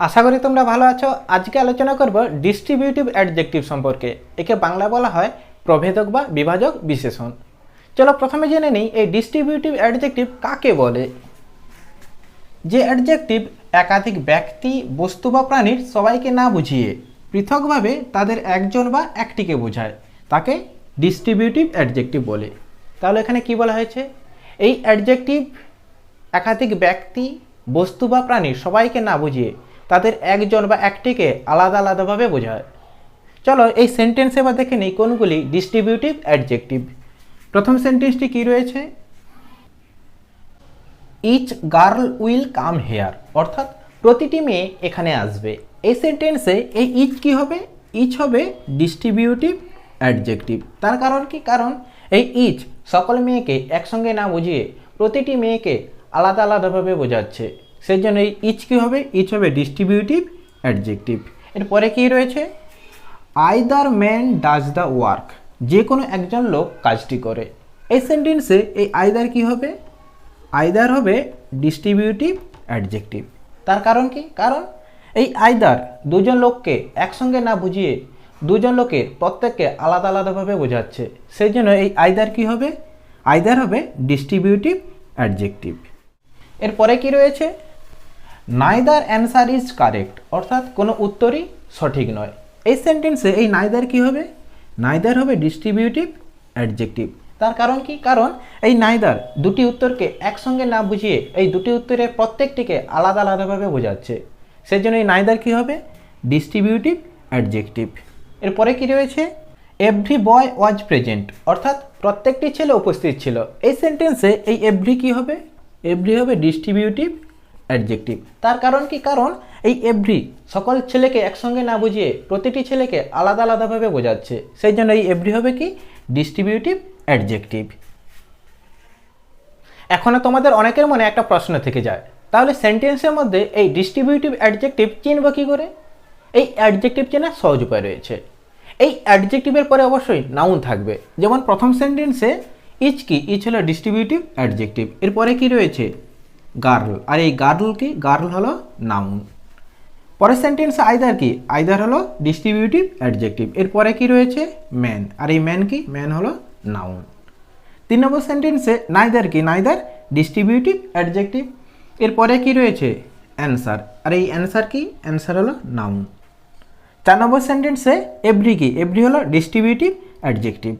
আশা করি তোমরা ভালো আছো। আজকে আলোচনা করব ডিস্ট্রিবিউটিভ অ্যাডজেক্টিভ সম্পর্কে। একে বাংলা বলা হয় প্রভেদক বা বিভাজক বিশেষণ। চলো প্রথমে জেনে নিই এই ডিস্ট্রিবিউটিভ অ্যাডজেক্টিভ কাকে বলে? যে অ্যাডজেক্টিভ একাধিক ব্যক্তি, বস্তু বা প্রাণীর সবাইকে না বুঝিয়ে পৃথকভাবে তাদের একজন বা একটিকে বোঝায়, তাকে ডিস্ট্রিবিউটিভ অ্যাডজেক্টিভ বলে। তাহলে এখানে কি বলা হয়েছে? এই অ্যাডজেক্টিভ একাধিক ব্যক্তি, বস্তু বা প্রাণীর সবাইকে না বুঝিয়ে তাদের একজন বা একটিকে আলাদা আলাদাভাবে বোঝায়। চলো এই সেন্টেন্সে এবার দেখে নিই কোনগুলি ডিস্ট্রিবিউটিভ অ্যাডজেক্টিভ প্রথম সেন্টেন্সটি কি রয়েছে? Each girl will come here অর্থাৎ প্রতিটি মেয়ে এখানে আসবে। এই সেন্টেন্সে এই ইচ কি হবে? ইচ হবে ডিস্ট্রিবিউটিভ অ্যাডজেক্টিভ তার কারণ কি? কারণ এই ইচ সকল মেয়েকে একসঙ্গে না বুঝিয়ে প্রতিটি মেয়েকে আলাদা আলাদাভাবে বোঝাচ্ছে। সেই জন্য এই ইচ কী হবে? ইচ হবে ডিস্ট্রিবিউটিভ অ্যাডজেক্টিভ এরপরে কি রয়েছে? Either man does the work যে কোনো একজন লোক কাজটি করে। এই সেন্টেন্সে এই আইদার কি হবে? আইদার হবে ডিস্ট্রিবিউটিভ অ্যাডজেক্টিভ তার কারণ কি? কারণ এই আইদার দুজন লোককে একসঙ্গে না বুঝিয়ে দুজন লোকের প্রত্যেককে আলাদা আলাদাভাবে বোঝাচ্ছে। সেই জন্য এই আইদার কি হবে? আইদার হবে ডিস্ট্রিবিউটিভ অ্যাডজেক্টিভ এরপরে কি রয়েছে? নাইদার অ্যান্সার ইজ কারেক্ট অর্থাৎ কোনো উত্তরই সঠিক নয়। এই সেন্টেন্সে এই নাইদার কি হবে? নাইদার হবে ডিস্ট্রিবিউটিভ অ্যাডজেক্টিভ তার কারণ কি? কারণ এই নাইদার দুটি উত্তরকে একসঙ্গে না বুঝিয়ে এই দুটি উত্তরের প্রত্যেকটিকে আলাদা আলাদাভাবে বোঝাচ্ছে। সেই জন্য এই নাইদার কি হবে? ডিস্ট্রিবিউটিভ অ্যাডজেক্টিভ এরপরে কি রয়েছে? এভরি বয় ওয়াজ প্রেজেন্ট অর্থাৎ প্রত্যেকটি ছেলে উপস্থিত ছিল। এই সেন্টেন্সে এই এভরি কি হবে? এভরি হবে ডিস্ট্রিবিউটিভ অ্যাডজেক্টিভ তার কারণ কি? কারণ এই এভরি সকল ছেলেকে একসঙ্গে না বুঝিয়ে প্রতিটি ছেলেকে আলাদা আলাদাভাবে বোঝাচ্ছে। সেই জন্য এই এভরি হবে কি? ডিস্ট্রিবিউটিভ অ্যাডজেক্টিভ এখনও তোমাদের অনেকের মনে একটা প্রশ্ন থেকে যায়, তাহলে সেন্টেন্সের মধ্যে এই ডিস্ট্রিবিউটিভ অ্যাডজেক্টিভ চিনব কী করে? এই অ্যাডজেক্টিভ চেনার সহজ উপায় রয়েছে। এই অ্যাডজেক্টিভের পরে অবশ্যই নাউন থাকবে। যেমন প্রথম সেন্টেন্সে ইচ কি ইচ হলো ডিস্ট্রিবিউটিভ অ্যাডজেক্টিভ এরপরে কি রয়েছে? গার্ল। আর এই গার্ল কি? গার্ল হলো নাউন পরের সেন্টেন্সে আইদার কি? আইদার হলো ডিস্ট্রিবিউটিভ অ্যাডজেক্টিভ এরপরে কি রয়েছে? ম্যান আর এই ম্যান কি? ম্যান হলো নাউন তিন নম্বর সেন্টেন্সে নাইদার কি? নাইদার ডিস্ট্রিবিউটিভ অ্যাডজেক্টিভ এরপরে কি রয়েছে? অ্যান্সার আর এই অ্যান্সার কি? অ্যান্সার হলো নাউন চার নম্বর সেন্টেন্সে এভরি কি? এভরি হলো ডিস্ট্রিবিউটিভ অ্যাডজেক্টিভ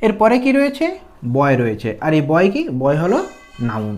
এরপরে কি রয়েছে? বয় রয়েছে। আর এই বয় কি? বয় হলো নাউন